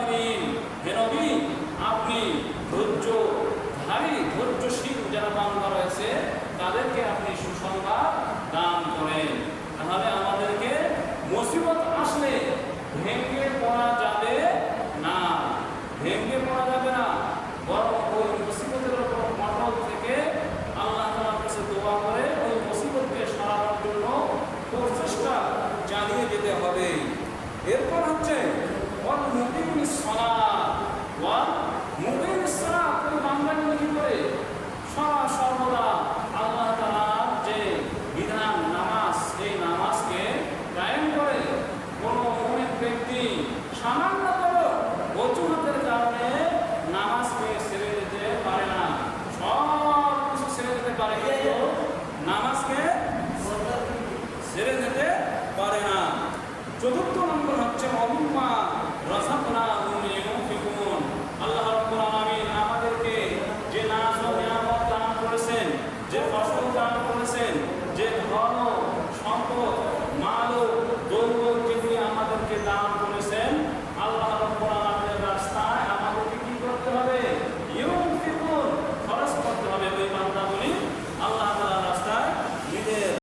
Saverin তাদেরকে আপনি সুসংবাদ করেন। তাহলে আমাদেরকে মুসিবত আসলে ভেঙে পড়া যাবে না। ভেঙ্গে পড়া যাবে না। বরং পারে নামাজকে ছেড়ে যেতে পারে না। চতুর্থ নম্বর হচ্ছে, অবিম্মা রসাপনা আল্লাহ রব্বুল আলামিন যে নাচ ও করেছেন, যে ফসল দান করেছেন, যে ধর্ম